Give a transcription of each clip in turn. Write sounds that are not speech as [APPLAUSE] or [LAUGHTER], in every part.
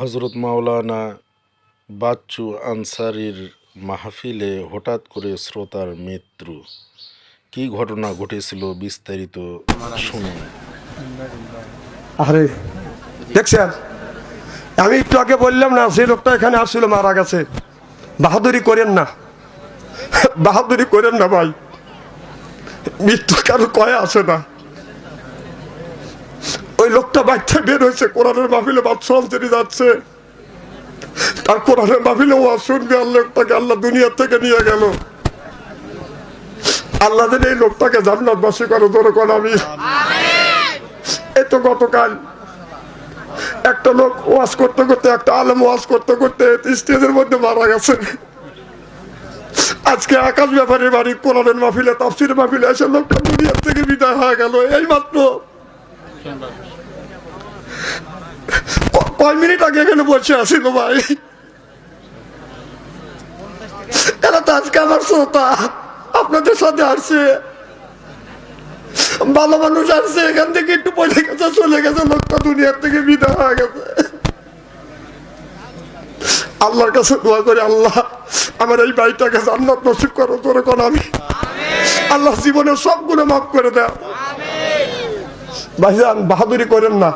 হজরত মাওলানা বাচ্চু আনসারির মাহফিলে হঠাৎ করে শ্রোতার মৃত্যু। কী ঘটনা ঘটেছিল বিস্তারিত শুনুন। আরে, দেখছেন? আমি একটু আগে বললাম না সেই লোকটা এখানে আসছিল, মারা গেছে। বাহাদুরি করেন না। বাহাদুরি করেন না ভাই। মৃত্যু কারও কয়ে আসে না। ওই লোকটা বাচ্চা বের হয়েছে, কোরআনের মাহফিলে বাদশাহ আনসারি যাচ্ছে, তার কোরআনের মাহফিলে ও শুনবে আল্লাহ লোকটাকে আল্লাহ দুনিয়া থেকে নিয়ে গেল। আল্লাহ এই লোকটাকে জান্নাতবাসী করে ধরে কোন আমি। এই তো গতকাল একটা লোক ওয়াজ করতে করতে, একটা আলেম ওয়াজ করতে করতে স্টেজের মধ্যে মারা গেছে। আজকে আকাশ ব্যাপারের বাড়ি, কোরআনের মাহফিলে তাফসির মাহফিলে এসে লোকটা দুনিয়ার থেকে বিদায় হয়ে গেল এই মাত্র কয় মিনিট আগে এখানে বসে আসিল ভাই? এরা তো আজকে আমার শ্রোতা, আপনাদের সাথে আসছে। ভালো মানুষ আসছে, এখান থেকে একটু পয়সা গেছে, চলে গেছে, লোকটা দুনিয়ার থেকে বিদায় হয়ে গেছে। আল্লাহর কাছে দোয়া করে, আল্লাহ, আমার এই বাড়িটাকে জান্নাত নসিব করো তোরে কোন আমি। আল্লাহ জীবনের সবগুলো মাফ করে দেয়। ভাইজান, বাহাদুরি করেন না।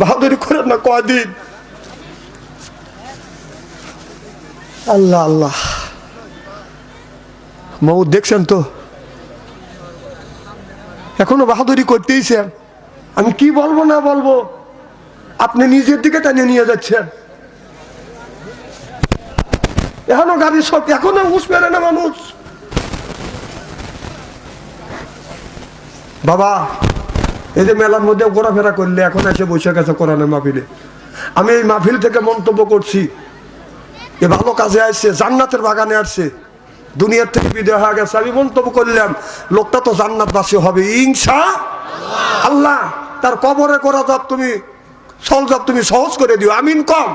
বাহাদুরি করেন না কদিন? আল্লাহ আল্লাহ। মৌ দেখছেন তো? এখনও বাহাদুরি করতেইছেন আমি কি বলব, না বলব? আপনি নিজের দিকে টানিয়ে নিয়ে যাচ্ছেন। এখনও গাড়ি সব এখনও উস পেরে না মানুষ। বাবা এই যে মেলার মধ্যে ঘোরাফেরা করলে, এখন এসে বসে গেছে কোরআনের মাহফিলে। আমি এই মাহফিল থেকে মন্তব্য করছি, এ ভালো কাজে আসছে, জান্নাতের বাগানে আসছে, দুনিয়ার থেকে বিদায় হয়ে গেছে। আমি মন্তব্য করলাম, লোকটা তো জান্নাতবাসী হবে, ইনশা আল্লাহ, তার কবরে করা জব তুমি সল জব তুমি সহজ করে দিও, আমিন কম।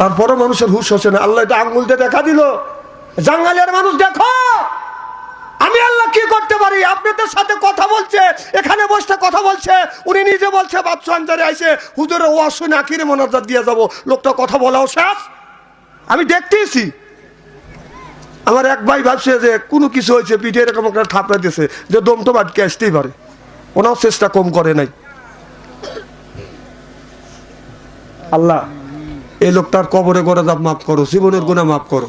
তারপরে মানুষের হুশ হচ্ছে না। আল্লাহ এটা আঙ্গুল দিয়ে দেখা দিল। জাঙ্গালের মানুষ দেখো। আমি আল্লাহ কি করতে পারি? আপনাদের সাথে কথা বলছে, এখানে বসতে কথা বলছে, উনি নিজে বলছে বাদশাহ আনসারে আইসে হুজুরে ও শুনে আখিরে মনাজাত দিয়ে যাব। লোকটা কথা বলাও শেষ। আমি দেখতেইছি। আমার এক ভাই ভাবছে যে, কোনো কিছু হয়েছে, পিঠে এরকম একটা থাপড়া দিয়েছে, যে দম তো বাটকে আসতেই পারে। ওনাও চেষ্টা কম করে নাই। আল্লাহ, এই লোকটার কবরে করে মাফ করো, জীবনের গুণা মাফ করো।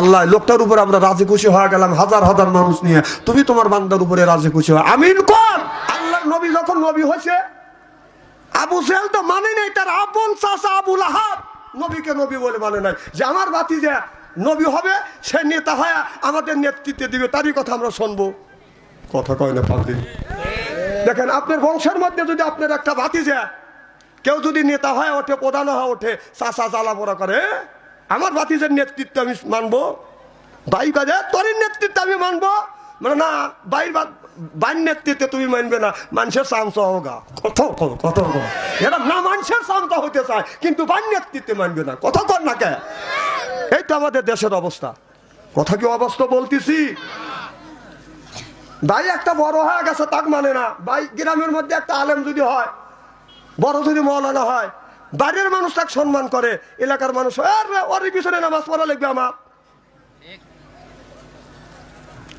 আল্লাহ, লোকটার উপর আমরা রাজি খুশি হয়ে গেলাম, হাজার হাজার মানুষ নিয়ে। তুমি তোমার বান্দার উপরে রাজি খুশি হয় আমিন কর! আল্লাহর নবী যখন নবী হয়েছে, আবু সেল তো মানে নাই, তার আপন চাষা আবুল আহাব নবীকে নবী বলে মানে নাই। যে আমার বাতি যে নবী হবে, সে নেতা হয় আমাদের নেতৃত্বে দিবে, তারই কথা আমরা শুনব। কথা কয় না পাতি দেখেন, আপনার বংশের মধ্যে যদি আপনার একটা বাতি যায় কেউ যদি নেতা হয়, ওঠে, প্রধান হয় ওঠে চাষা জ্বালা পোড়া করে আমার বাতিজের নেতৃত্ব আমি মানবো। বাই কাজে তোর নেতৃত্ব আমি মানবো। মানে না বাইর বাইর নেতৃত্বে তুমি মানবে না, মানুষের শান্ত হোগা কত কত। এরা না, মানুষের শান্ত হতে চায়, কিন্তু বাইর নেতৃত্বে মানবে না। কত কর না কে? এই তো আমাদের দেশের অবস্থা। কথা কি অবস্থা বলতেছি? ভাই একটা বড় হয়ে গেছে, তাক মানে না। ভাই গ্রামের মধ্যে একটা আলেম যদি হয়, বড় যদি মৌলানা হয় বাইরের মানুষ তাকে সম্মান করে এলাকার মানুষ "আরে, ওর পিছনে নামাজ পড়া লাগবে আমার।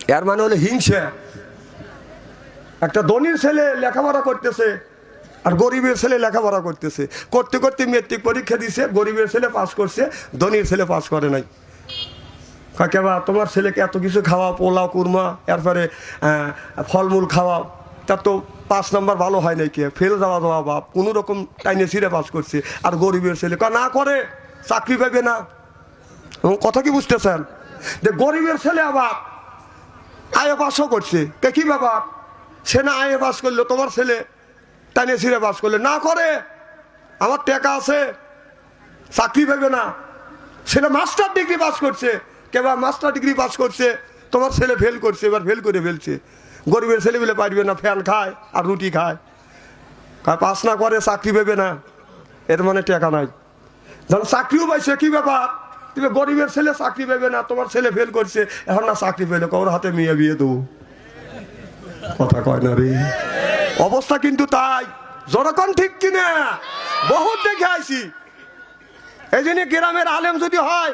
এর মানে হলো হিংসা। একটা ধনীর ছেলে লেখাপড়া করতেছে আর গরিবের ছেলে লেখাপড়া করতেছে। করতে করতে মেট্রিক পরীক্ষা দিছে গরিবের ছেলে পাস করছে ধনীর ছেলে পাস করে নাই। কাকে বা তোমার ছেলেকে এত কিছু খাওয়াও পোলাও কুরমা এরপরে ফলমূল খাওয়াও তার তো পাঁচ নাম্বার ভালো হয় নাই কে? ফেল যাওয়া দেওয়া বাপ। কোনো রকম টাইনে ছিঁড়ে পাস করছে। আর গরিবের ছেলে না করে, চাকরি পাবে না। এবং কথা কি বুঝতেছেন? যে গরিবের ছেলে আবার আয়ে পাসও করছে। কে কি বাবা সে না আয়ে পাস করল, তোমার ছেলে টাইনে ছিঁড়ে পাস করলে। না করে, আমার টাকা আছে, চাকরি পাবে না। ছেলে মাস্টার ডিগ্রি পাস করছে। কেবা মাস্টার ডিগ্রি পাস করছে, তোমার ছেলে ফেল করছে, এবার ফেল করে ফেলছে। গরিবের ছেলেগুলো পারবে না, ফ্যান খায় আর রুটি খায়। পাস না করে, চাকরি পেবে না। এর মানে টাকা নাই। ধরো চাকরিও পাইছে কি ব্যাপার। তুমি গরিবের ছেলে, চাকরি পেবে না, তোমার ছেলে ফেল করছে, এখন না চাকরি পেলে ওর হাতে মেয়ে বিয়ে দেবো? কথা কয় না রে। অবস্থা কিন্তু তাই। যখন ঠিক কিনা? বহুত দেখে আইছি। এই জন্য গ্রামের আলেম যদি হয়,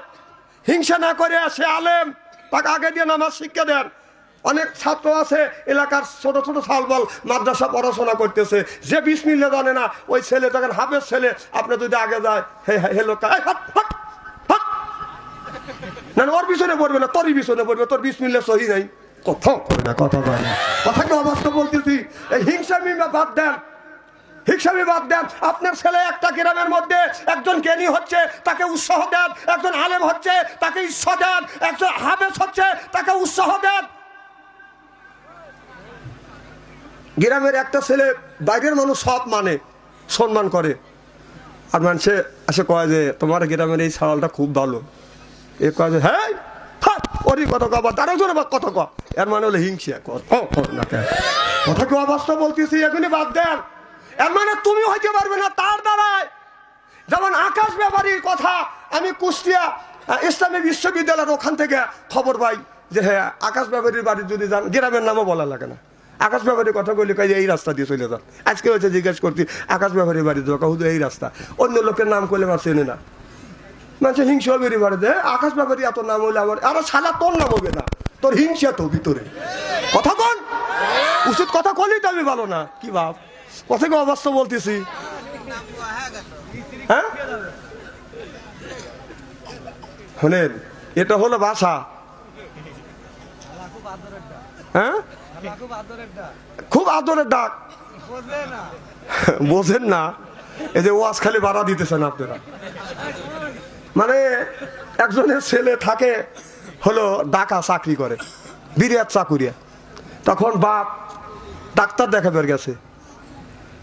হিংসা না করে সে আলেম, তাকে আগে দিয়ে নামাজ শিক্ষা দেন। অনেক ছাত্র আছে এলাকার ছোট ছোট সালবল মাদ্রাসা পড়াশোনা করতেছে। যে বিশ মিলে জানে না ওই ছেলে তখন হাফের ছেলে আপনি যদি আগে যায় হে হে- হে লোক এই হাট, হাট, হাট। না ওর পিছনে পড়বে না তোরই পিছনে পড়বে তোর বিশ মিলে সহি নাই। কথা বলতেছি এই বাদ দেন। বাদ দেন। আপনার ছেলে একটা গ্রামের মধ্যে একজন জ্ঞানী হচ্ছে তাকে উৎসাহ দেন একজন আলেম হচ্ছে তাকে ঈশ্বর একজন হাবেস তাকে উৎসাহ দেন। গ্রামের একটা ছেলে বাইরের মানুষ সব মানে সম্মান করে। আর মানুষে আসে কয় যে, তোমার গ্রামের এই সাওয়ালটা খুব ভালো। এ কয় যে হ্যাঁ ওরই কথা কবা তারও জন্য বা কথা কয়। এর মানে হলো হিংসা। কথা কয় না কেন। কথা কি অবস্থা বলতেছি? এগুলি বাদ দেন। এর মানে তুমি হইতে পারবে না তার দ্বারায় যেমন আকাশ ব্যাপারীর কথা, আমি কুষ্টিয়া ইসলামী বিশ্ববিদ্যালয়ের ওখান থেকে খবর পাই যে হ্যাঁ আকাশ ব্যাপারীর বাড়ি যদি যান, গ্রামের নামও বলা লাগে না। আকাশ ব্যাপারে কথা বলি কাজে এই রাস্তা দিয়ে চলে যান আজকে হচ্ছে জিজ্ঞেস করছি, আকাশ ব্যাপারে বাড়ি যাওয়া কাহুদু, এই রাস্তা। অন্য লোকের নাম করলে আমার চেনে না। মানুষ হিংসা বেরিয়ে বাড়ি দেয় আকাশ ব্যাপারী এত নাম হলে আমার আরও সালা তোর নাম হবে না। তোর হিংসা তো ভিতরে। কথা কন। উচিত কথা কলেই তো আমি ভালো না। কি ভাব কথা কি অবস্থা বলতেছি। হ্যাঁ? শোনেন, এটা হলো ভাষা। হ্যাঁ? খুব আদরের ডাক। [LAUGHS] বোঝেন না। এই যে ওয়াজ খালি বাড়া দিতেছেন আপনারা। মানে একজনের ছেলে থাকে হলো ডাকা চাকরি করে বিরিয়াত চাকুরিয়া। তখন বাপ ডাক্তার দেখাবার গেছে।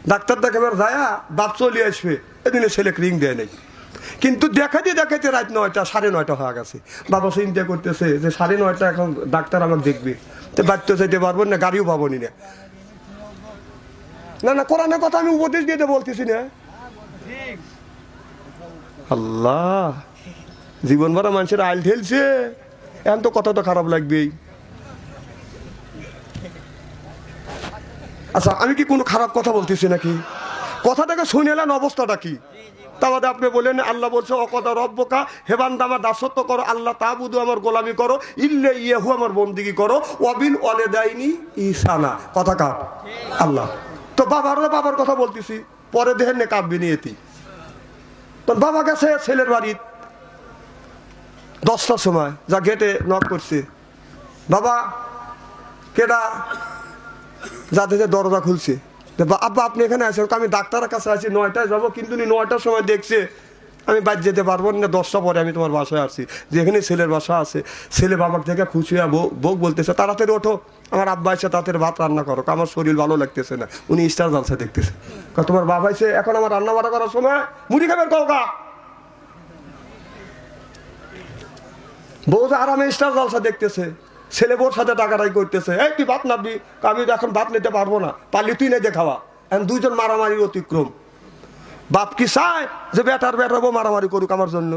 ডাক্তার দেখাবার যায়া বাপ চলে আসবে। এদিনে ছেলে রিং দেয় নেই। কিন্তু দেখাতে দেখাতে রাত নয়টা, সাড়ে নয়টা হয়ে গেছে। বাবা চিন্তা করতেছে যে সাড়ে নয়টা এখন ডাক্তার আমাকে দেখবে। তো বাড়িতে যেতে পারব না, গাড়িও পাবো নি না না না, কোরআনের কথা আমি উপদেশ দিতে বলতেছি না। আল্লাহ জীবন ভরা মানুষের আইল ঠেলছে। এখন তো কথা তো খারাপ লাগবেই। আচ্ছা আমি কি কোনো খারাপ কথা বলতেছি নাকি? কথাটাকে শুনে এলেন অবস্থাটা কি? তাহলে আপনি বলেন, আল্লাহ বলছে অকদা রব্বকা হেবান আমার দাসত্ব করো, আল্লাহ তা বুধু আমার গোলামি করো, ইল্লে ইয়েহু আমার বন্দিগি করো অবিন অলে দেয়নি ইসানা কথা কার? আল্লাহ। তো বাবার বাবার কথা বলতেছি, পরে দেহেন নে কাব্যি নিয়েতি তো বাবা গেছে ছেলের বাড়ির দশটার সময়, যা গেটে নক করছে। বাবা, কেডা? যাতে দরজা খুলছে। আব্বা, আপনি এখানে আছেন আমি ডাক্তারের কাছে আছি নয়টায় যাব, কিন্তু উনি নয়টার সময় দেখছে আমি বাদ যেতে পারব না, দশটা পরে আমি তোমার বাসায় আসছি যেখানে ছেলের বাসা আছে, ছেলে বাবার থেকে খুশি হয়ে বউ বলতেছে, তাড়াতাড়ি ওঠো, আমার আব্বা এসে তাড়াতাড়ি ভাত রান্না করো আমার শরীর ভালো লাগতেছে না। উনি স্টার জালসা দেখতেছে। তোমার বাবা এসে এখন আমার রান্না বাড়া করার সময় মুড়ি খাবেন কৌকা বউ আরামে স্টার জলসা দেখতেছে। ছেলে বোর সাথে টাকাটাই করতেছে। এই, তুই ভাত নাবি আমি এখন ভাত নিতে পারব না। পারলি তুই নেই খাওয়া। এখন দুইজন মারামারির অতিক্রম। বাপ কি চায় যে বেটার বেটার বউ মারামারি করুক আমার জন্য?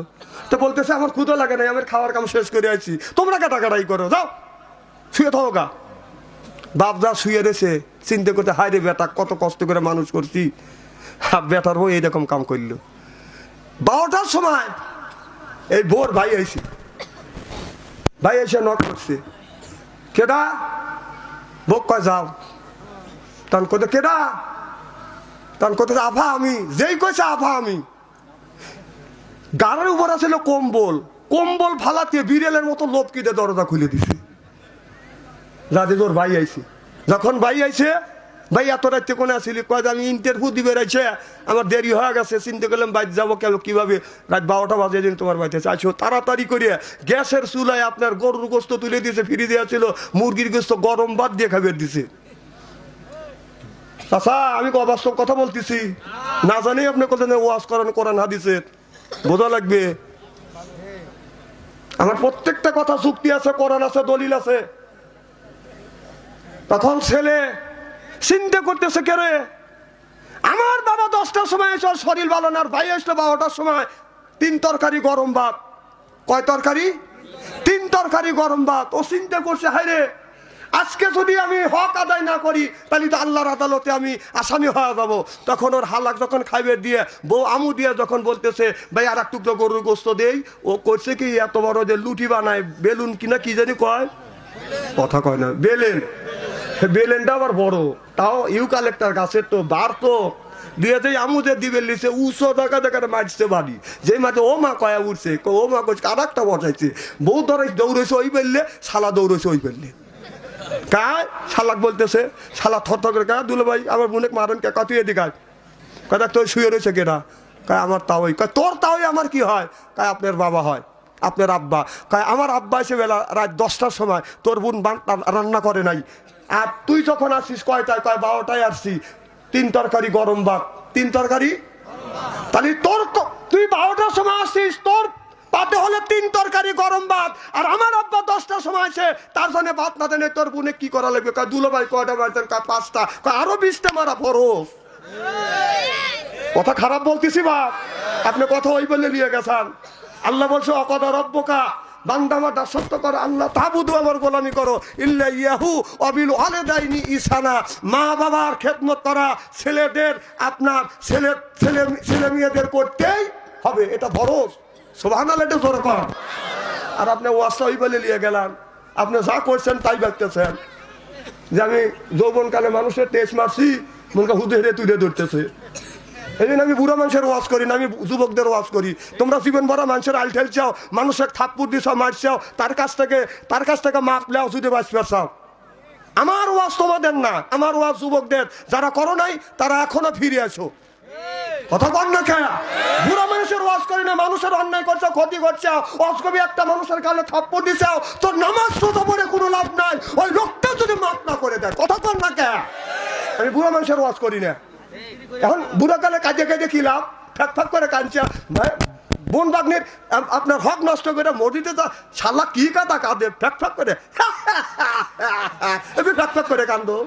তো বলতেছে, আমার ক্ষুদো লাগে নাই আমার খাওয়ার কাম শেষ করে আছি তোমরা কাটাকাটাই করো? যাও, শুয়ে থাকো গা। বাপ যা শুয়ে রয়েছে, চিন্তা করতে, হায় রে বেটা, কত কষ্ট করে মানুষ করছি। আর বেটার বউ এইরকম কাম করল। বারোটার সময় এই বোর ভাই আইছি। ভাই এসে নক করছে। কেডা? বোক কয়, যাও। তখন কত কেডা? তখন কত আভা আমি। যেই কইছে, আভা আমি। গাড়ির উপর আছিল কম্বল। কম্বল ফালাতে বিড়েলের মতো লোভ কিনে দরজা খুলে দিছে। যাতে তোর ভাই আইছে। যখন ভাই আইছে ভাই, এত রাত্রে কোনে আসিলি? কয় আমি ইন্টারভিউ দিবে রয়েছে আমার দেরি হয়ে গেছে, চিন্তা করলাম বাইর যাব কেন, কীভাবে? রাত বারোটা বাজে দিন তোমার বাড়িতে চাইছো তাড়াতাড়ি করে গ্যাসের চুলায় আপনার গরুর গোস্ত তুলে দিয়েছে, ফিরে দেওয়া ছিল, মুরগির গোস্ত গরম বাদ দিয়ে খাবার দিছে। আচ্ছা আমি অবাস্তব কথা বলতেছি? না জানি আপনি কোথায় ওয়াজ করেন, কোরআন, হাদিসের। বোঝা লাগবে? আমার প্রত্যেকটা কথা চুক্তি আছে, কোরআন আছে, দলিল আছে। তখন ছেলে চিন্তা করতেছে কে রে? আমার বাবা দশটার সময় এসে শরীর ভালো না ভাই আসলো বারোটার সময়। তিন তরকারি, গরম ভাত। কয় তরকারি? তিন তরকারি, গরম ভাত। ও চিন্তা করছে হাই রে, আজকে যদি আমি হক আদায় না করি, তাহলে তো আল্লাহর আদালতে আমি আসামি হয়ে যাব। তখন ওর হালাক যখন খাইবে দিয়ে, বউ আমু দিয়ে যখন বলতেছে, ভাই আর এক টুকরো গরুর গোস্ত দেই। ও করছে কি, এত বড় যে লুটি বানায়, বেলুন কিনা কি জানি কয়? কথা কয় না, বেলেন। বেলেনটা আবার বড়। তাও ইউ কালেক্টার গাছের তো বার তো দিয়েছে আমুদের দিবে লিছে উঁচো দেখা দেখা মারছে বাড়ি। যে মাঝে ও মা কয়া উঠছে ক- ও মা কইছে আর একটা বসাইছে। বউ ধরাই দৌড়েছে ওই পেললে শালা দৌড়েছে ওই পেললে কায়? শালাক বলতেছে, শালা থর থর কায়? দুলে ভাই, আমার বোনে মারেন কে? কত এদিকে আয়। কয়, দেখ তোর শুয়ে রয়েছে কেনা কয়, আমার তাওই কয়, তোর তাওই আমার কি হয়? কয়, আপনার বাবা হয়, আপনার আব্বা। কয়, আমার আব্বা এসে বেলা রাত দশটার সময় তোর বোন রান্না করে নাই। আর তুই যখন আসিস কয়টায়? কয়, বারোটায় আসছি। তিন তরকারি গরম ভাত। তিন তরকারি? তাহলে তোর তুই বারোটার সময় আসছিস তোর পাতে হলে তিন তরকারি গরম ভাত। আর আমার আব্বা দশটার সময় আছে তার জন্য ভাত না দেনে তোর বোনে কি করা লাগবে? কয়, দুলো ভাই, কয়টা মারতেন কয়, পাঁচটা। কয়, আরও বিশটা মারা ফরস কথা খারাপ বলতেছি বাপ। আপনি কথা ওই বলে নিয়ে গেছেন। আল্লাহ বলছে, অকদা রব্বকা বান্দামা দাসত্ব করো, আল্লাহ তাবুদু আমার গোলামি করো। ইল্লা ইয়াহু অবিল আলে দেয়নি ইসানা। মা বাবার খেদমত করা ছেলেদের, আপনার ছেলে ছেলে ছেলে মেয়েদের করতেই হবে, এটা ভরস সোভান এটা জোর আর আপনি ওয়াসা বলে নিয়ে গেলেন আপনি যা করছেন তাই ভাবতেছেন যে আমি যৌবনকালে মানুষের টেস্ট মারছি, মনকে হুদে হেরে তুলে ধরতেছে। এই আমি বুড়ো মানুষের ওয়াজ করি না, আমি যুবকদের ওয়াজ করি। তোমরা জীবন ভরা মানুষের আল ঠেল চাও, মানুষের থাপ্পুর দিছ মারছাও তার কাছ থেকে, তার কাছ থেকে মাপ লেও যদি বাঁচবে চাও আমার ওয়াজ তোমাদের না, আমার ওয়াজ যুবকদের। যারা করো নাই, তারা এখনও ফিরে আছো। কথা না খেয়া। বুড়ো মানুষের ওয়াজ করি না, মানুষের অন্যায় করছ, ক্ষতি করছ। ওয়াজ কবি একটা মানুষের গালে থাপ্পড় দিছাও তোর নামাজ তো পড়ে কোনো লাভ নাই। ওই লোকটা যদি মাপ না করে দেয়, কথা বল না খেয়া। আমি বুড়ো মানুষের ওয়াজ করি না। এখন বুড়ো কালে কাজে কাজে কি লাভ? ফ্যাক ফাঁক করে কাঁদছে। বোন বাগনির আপনার হক নষ্ট করে মসজিদে তো শালা কি কাদা কাঁদে? ফ্যাক ফ্যাক করে। [LAUGHS] এমনি ফ্যাক ফ্যাক করে কান্দো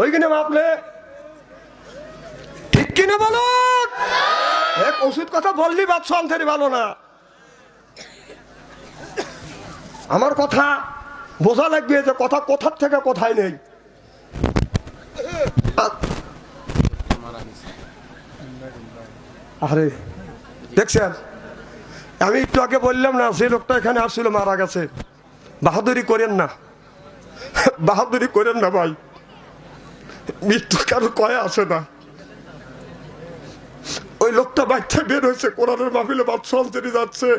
ওইখানে মাপলে ঠিক কিনে বলুন? এক ওষুধ কথা বললি বাদ সন্থারি ভালো না। আমার কথা বোঝা লাগবে যে কথা কোথার থেকে কোথায় নেই। আরে, দেখছেন? আমি একটু আগে বললাম না যে লোকটা এখানে আসছিল, মারা গেছে। বাহাদুরি করেন না। বাহাদুরি করেন না ভাই। মৃত্যু কারও কয়ে আসে না। ওই লোকটা বাচ্চা বের হয়েছে, কোরআনের মাহফিলে বাদশাহ যাচ্ছে।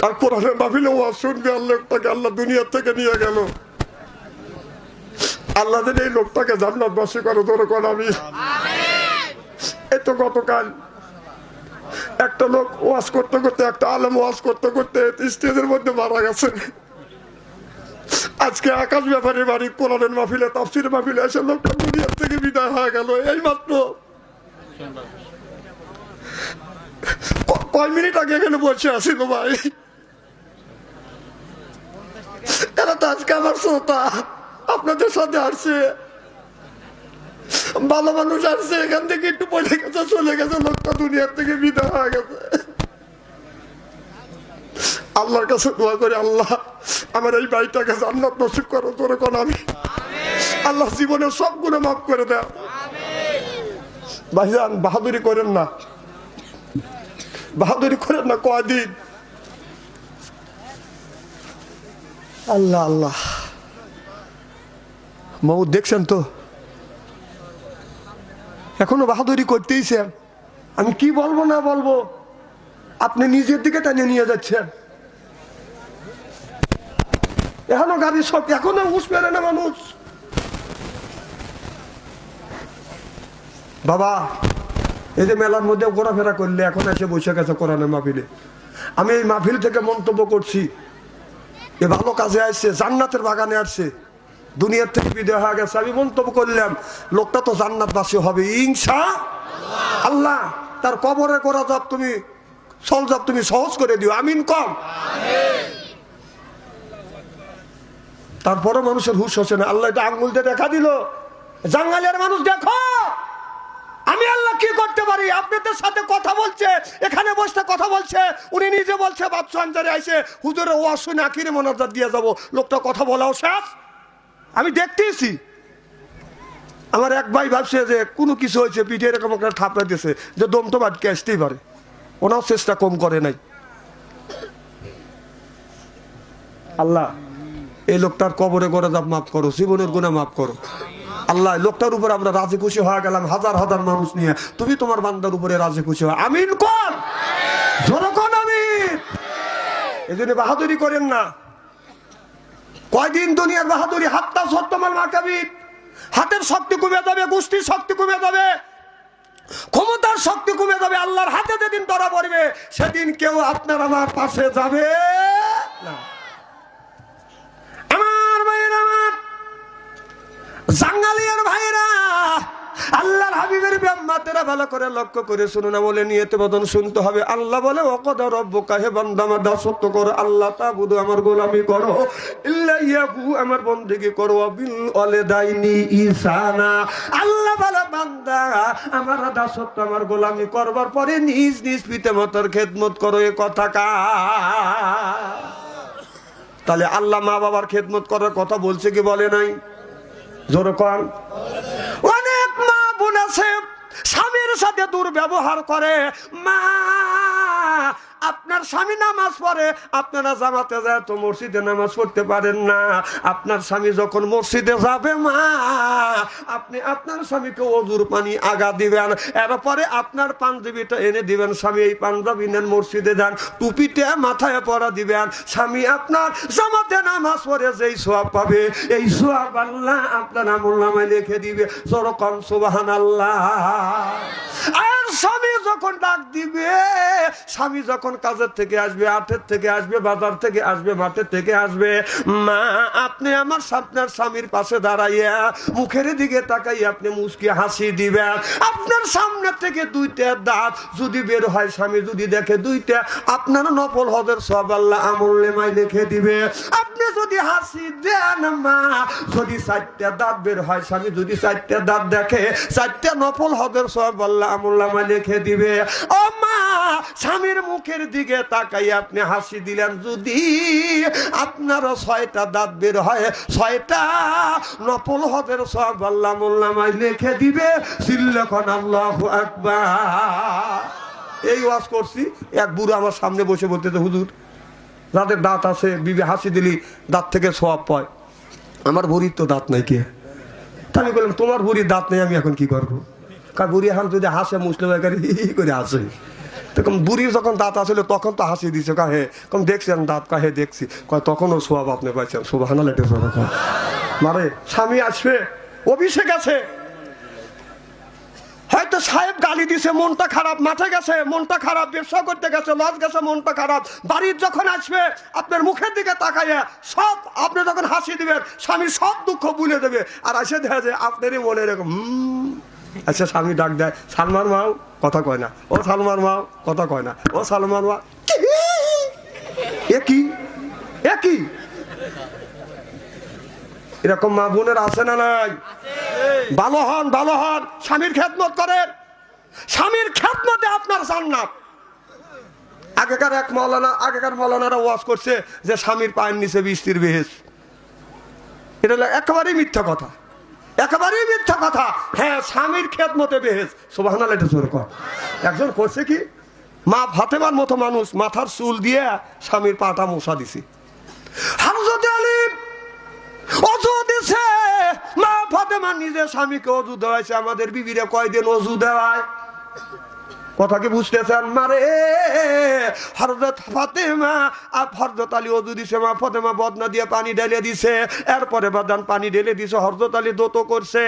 তার কোরআনের মাহফিলে ও শুনবে আল্লাহ লোকটাকে আল্লাহ দুনিয়ার থেকে নিয়ে গেল। আল্লাহ এই লোকটাকে জান্নাত বাসী করে, ধরে কোন আমি। তো গতকাল একটা লোক ওয়াজ করতে করতে, একটা আলম ওয়াজ করতে করতে স্টেজের মধ্যে মারা গেছে। আজকে আকাশ ব্যাপারে বাড়ি কোরআনের মাহফিলে, তাফসির মাহফিলে এসে লোকটা দুনিয়ার থেকে বিদায় হয়ে গেল এই মাত্র কয় মিনিট আগে এখানে বসে আসিল ভাই? এরা তো আজকে আমার শ্রোতা, আপনাদের সাথে আসছে। ভালো মানুষ আসছে, এখান থেকে একটু পয়সা গেছে চলে গেছে, লোকটা দুনিয়ার থেকে বিদায় হয়ে গেছে। আল্লাহর কাছে দোয়া করে, আল্লাহ, আমার এই বাড়িটাকে জান্নাত নসিব করো তোর কোন আমি আল্লাহ জীবনের সব গুণে মাফ করে দাও ভাইজান, বাহাদুরি করেন না। বাহাদুরি করেন না, কয়দিন? আল্লাহ আল্লাহ। মৌ দেখছেন তো? এখনও বাহাদুরি করতেইছেন আমি কি বলব, না বলব? আপনি নিজের দিকে টেনে নিয়ে যাচ্ছেন। এখনও গাড়ি সব এখনও উস মেরে না মানুষ। বাবা, এই যে মেলার মধ্যে ঘোরাফেরা করলে, এখন এসে বসে গেছে কোরআনের মাহফিলে। আমি এই মাহফিল থেকে মন্তব্য করছি, এ ভালো কাজে আসছে, জান্নাতের বাগানে আসছে। দুনিয়ার থেকে বিদায় হয়ে গেছে, আমি মন্তব্য করলাম, লোকটা তো জান্নাত জান্নাতবাসী হবে ইনসা আল্লাহ, তার কবরে করা জব তুমি, সল জব তুমি সহজ করে দিও, আমিন কম। তারপরে মানুষের হুশ হচ্ছে না, আল্লাহ এটা আঙ্গুল দিয়ে দেখা দিল, জাঙ্গালের মানুষ দেখো, আমি আল্লাহ কি করতে পারি? আপনাদের সাথে কথা বলছে, এখানে বসে কথা বলছে, উনি নিজে বলছে, বাদশাহ আনজারে আইসে হুজুরে শুনে আখিরে মনাজার দিয়ে যাব, লোকটা কথা বলাও শেষ। আমি দেখতেছি। আমার এক ভাই ভাবছে যে কোনো কিছু হয়েছে, পিঠে এরকম একটা থাপড়া দিয়েছে যে দম তো বাটকে আসতেই পারে ওনাও চেষ্টা কম করে নাই। আল্লাহ, এই লোকটার কবরে করে যা মাফ করো, জীবনের গুণা মাফ করো। আল্লাহ লোকটার উপরে আমরা রাজি খুশি হয়ে গেলাম, হাজার হাজার মানুষ নিয়ে। তুমি তোমার বান্দার উপরে রাজি খুশি হয় আমিন কর! আমিন! এই জন্য বাহাদুরি করেন না। কয়দিন দুনিয়ার বাহাদুরি, হাতটা সত্যমাল মাকাবি হাতের শক্তি কমে যাবে, গোষ্ঠীর শক্তি কমে যাবে। ক্ষমতার শক্তি কমে যাবে, আল্লাহর হাতে যেদিন ধরা পড়বে, সেদিন কেউ আপনার আমার পাশে যাবে না। আমার ভাইয়ের আমার জাঙ্গালিয়ার ভাইরা আল্লাহর হাবিবের ব্রহ্মাতেরা ভালো করে লক্ষ্য করে শুনুন বলে নিয়তে বদন শুনতে হবে। আল্লাহ বলে অকদ রব্ব কাহে বান্দা, আমার দাসত্ব করো, আল্লাহ তা বুধ আমার গোলামি করো। ইল্লা ইয়াকু আমার বন্দেগি করো বিল অলে দাইনি ইসানা আল্লাহ বলে, বান্দা, আমার দাসত্ব আমার গোলামি করবার পরে নিজ নিজ পিতে মতর খেদমত করো, এ কথা কা তাহলে আল্লাহ মা বাবার খেদমত করার কথা বলছে কি বলে নাই? জোর কর দুর্ব্যবহার করে মা আপনার স্বামী নামাজ পড়ে, আপনারা জামাতে যায় তো মসজিদে নামাজ পড়তে পারেন না। আপনার স্বামী যখন মসজিদে যাবে, মা, আপনি আপনার স্বামীকে অজুর পানি আগা দিবেন। এরপরে আপনার পাঞ্জাবিটা এনে দিবেন। স্বামী এই পাঞ্জাবি নেন মসজিদে যান, টুপিতে মাথায় পরা দিবেন। স্বামী আপনার জামাতে নামাজ পড়ে যেই সোয়াব পাবে, এই সোয়াব আল্লাহ আপনার আমল নামায় লিখে দিবে। সরকম সুবাহান আল্লাহ আর স্বামী যখন ডাক দিবে, স্বামী যখন কাজের থেকে আসবে আটের থেকে আসবে, বাজার থেকে আসবে, মাঠের থেকে আসবে। মা, আপনি আমার আপনার স্বামীর পাশে দাঁড়াইয়া মুখের দিকে তাকাই আপনি মুসকি হাসি দিবেন। আপনার সামনে থেকে দুইটা দাঁত যদি বের হয়, স্বামী যদি দেখে দুইটা, আপনার নফল হদের সব আল্লাহ আমল নেমাই লিখে দিবে। আপনি যদি হাসি দেন, মা, যদি চারটা দাঁত বের হয়, স্বামী যদি চারটা দাঁত দেখে, চারটা নফল হদের সব আল্লাহ আমল নামাই লিখে দিবে। ও মা, স্বামীর মুখের দিকে তাকাই আপনি হাসি দিলেন, যদি আপনারও ছয়টা দাঁত বের হয়, ছয়টা নফল হদের সব আল্লাহ মোল্লামায় লিখে দিবে, সিল্লখন আল্লাহ আকবার। এই ওয়াজ করছি, এক বুড়ো আমার সামনে বসে বলতেছে, হুজুর, যাদের দাঁত আছে, বিবে হাসি দিলি, দাঁত থেকে সব পায়। আমার বুড়ির তো দাঁত নাই কে? আমি বললাম, তোমার বুড়ির দাঁত নেই, আমি এখন কি করব? কার বুড়ি এখন যদি হাসে, মুসলিম করে হাসে তখন বুড়ির যখন দাঁত আসলে, তখন তো হাসি দিছে কাহে কম আমি দাঁত কাহে দেখছি। কয়, তখনও সোয়াব আপনি পাইছেন। লেটে মারে, স্বামী আসবে অভিষেক আছে হয়তো সাহেব গালি দিছে, মনটা খারাপ, মাঠে গেছে, মনটা খারাপ, ব্যবসা করতে গেছে লস গেছে, মনটা খারাপ। বাড়ির যখন আসবে, আপনার মুখের দিকে তাকাইয়া সব, আপনি যখন হাসি দিবেন, স্বামী সব দুঃখ ভুলে দেবে। আর আসে দেখা যায় আপনারই মনে এরকম আচ্ছা স্বামী ডাক দেয়, সালমান মাও, কথা কয় না। ও সালমান মাও, কথা কয় না। ও সালমান মা এ কি? এরকম মা বোনের আছে না নাই? ভালো হন ভালো হন, স্বামীর খেদমত করেন। স্বামীর খেদমতে আপনার জান্নাত। আগেকার এক মৌলানা, আগেকার মৌলানারা ওয়াজ করছে যে স্বামীর পায়ের নিচে বৃষ্টির বেহেস। এটা একেবারেই মিথ্যা কথা। একেবারেই মিথ্যা কথা। হ্যাঁ স্বামীর খেদমতে বেহেস। সোভানা লেটে জোর কর। একজন করছে কি? মা ফাতেমার মতো মানুষ, মাথার চুল দিয়ে স্বামীর পাটা মশা দিছে। মা ফাতেমা নিজে স্বামীকে অজু দেওয়াইছে। আমাদের বিবিরে কয়দিন অজু দেওয়ায়? কথা কি বুঝতেছেন? মারে হরজত ফাতেমা আর হরজত আলী অজু দিছে মা ফাতেমা বদনা দিয়ে পানি ঢেলে দিছে, এরপরে বাদান পানি ঢেলে দিছে হরজত আলী দোত করছে।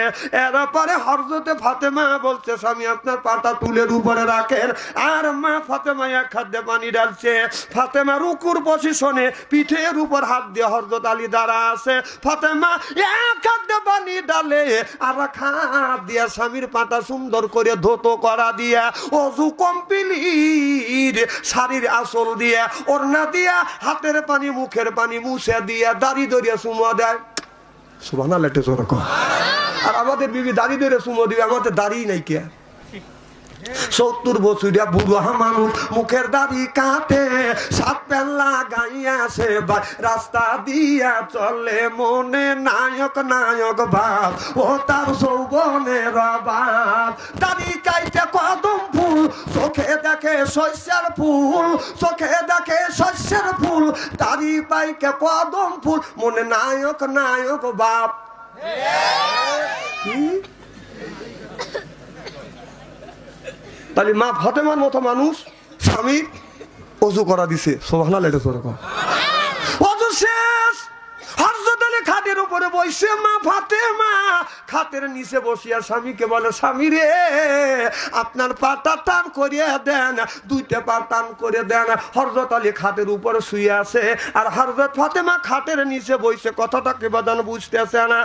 এরপরে হরজতে ফাতেমা বলছে, স্বামী, আপনার পাটা তুলের উপরে রাখেন। আর মা ফাতেমা এক খাদ্যে পানি ডালছে ফাতেমা রুকুর পজিশনে পিঠের উপর হাত দিয়ে হরজত আলী দাঁড়া আছে। ফাতেমা এক খাদ্যে পানি ডালে আর এক দিয়া স্বামীর পাটা সুন্দর করে ধোত করা দিয়া অজু কমপ্লিট শাড়ির আসল দিয়া, ওড়না দিয়া, হাতের পানি, মুখের পানি মুছে দিয়া, দাড়ি দরিয়া সুমা দেয়। সুবানা লেটে আর আমাদের বিবি দাড়ি ধরে সুমো দিবে, আমাদের দাড়ি নাই কে সত্তর বছরিয়া বুড়া মানুষ মুখের দাড়ি কাটে সাত পেল্লা গাইয়াছে ভাই রাস্তা দিয়া চলে। মনে নায়ক নায়ক ভাব ও তার যৌবনের বাপ দাড়ি কাইতে কদম ফুল চোখে দেখে শস্যের ফুল চোখে দেখে শস্যের ফুল। দাড়ি পাইকে কদম ফুল মনে নায়ক নায়ক বাপ। কি? তাহলে মা ফতেমার মতো মানুষ স্বামী অজু করা দিছে। সোভানা লেটে অজু শেষ। উপরে মা খাতের নিচে বসিয়া বলে, স্বামী রে, আপনার করিয়া দেন, দুইটা দেন। হরজত খাটের উপরে শুয়ে আছে। আর হরজত ফাতেমা খাটের নিচে বসে কথাটা কে বাদান বুঝতেছে না।